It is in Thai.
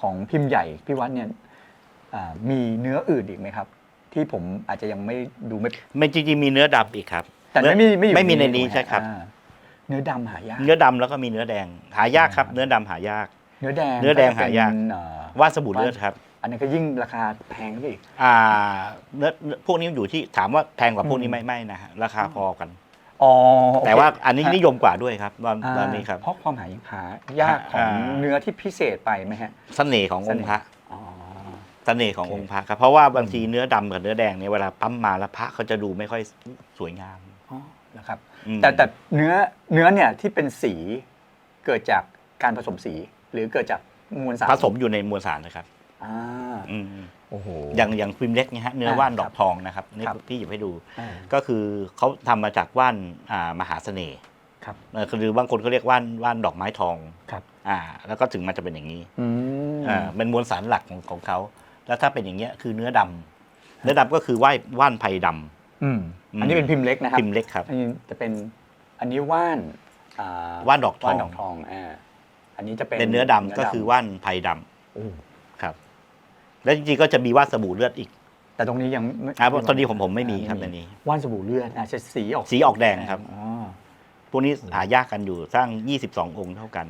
ของพิมพ์ใหญ่พี่วัดเนี่ยอ่ามีเนื้ออื่นอีกไหมครับ ที่ผมอาจจะยังไม่ดูไม่ไม่จริงๆมีเนื้อดำอีกครับ แต่ไม่มีไม่อยู่ไม่มีในถูนี้กไหมใช่ครับอ่าเนื้อดำหายาก เนื้อดำแล้วก็มีเนื้อแดงหายากครับอ่าเนื้อดำหายาก เนื้อแดงเนื้อแดงก็จะป็หายากเอ่อว่านสบู่เลือดครับ อันนั้นก็ยิ่งราคาแพงขึ้นไปอีกอ่าเนื้อพวกนี้อยู่ที่ถามว่าแพงกว่าพวกนี้อืมไหมไม่นะฮะราคาพอกัน อ๋อโอเคแต่ว่าอันนี้นิยมกว่าด้วยครับตอนอ่าตอนนี้ครับเพราะความหายากของอ่าเนื้อที่พิเศษไปไหมฮะ เสน่ห์ขององค์พระอ๋อ เสน่ห์ของโอเคองค์พระครับเพราะว่าบางทีเนื้อดำกับเนื้อแดงเนี่ยเวลาปั๊มมาแล้วพระเขาจะดูไม่ค่อยสวยงามอ๋อนะครับ อืมแต่แต่เนื้อเนื้อเนี่ยที่เป็นสีเกิดจากการผสมสี หรือเกิดจากมวลสารผสมอยู่ในมวลสารนะครับ อ่าอืมโอ้โห อย่างอย่างฟิล์มเล็กเนี่ยฮะเนื้ออ่าว่านดอครักบทองนะครับนี่ครับ พี่หยิบให้ดู อ่า ก็คือเขาทำมาจากว่านอ่ามหาเสน่ห์ครับ เออคือบางคนเขาเรียกว่านว่านดอกไม้ทองครับ อ่า แล้วก็ถึงมันจะเป็นอย่างนี้อืมอ่าเป็นมวลสารหลักของของเขาแล้วถ้าเป็นอย่างเงี้ยคือเนื้อดำเนื้อดำก็คือว่านว่านไผ่ดำอืมอืมอันนี้เป็นพิมพ์เล็กนะครับพิมพ์เล็กครับ อันนี้จะเป็นอันนี้ว่านอ่าว่านดอกทอง ว่านดอกทองอ่าอันนี้จะเป็นเป็นเนื้อดำก็คือว่านไผ่ดำโอ้ครับ แล้วจริงๆก็จะมีว่านสบู่เลือดอีกแต่ตรงนี้ยังไม่อ่าตอนนี้ผมผมไม่มีครับในนี้ ว่านสบู่เลือดอาจจะสีออกสีออกแดงครับ อ๋อ พวกนี้หายากกันอยู่สร้าง 22 องค์เท่ากัน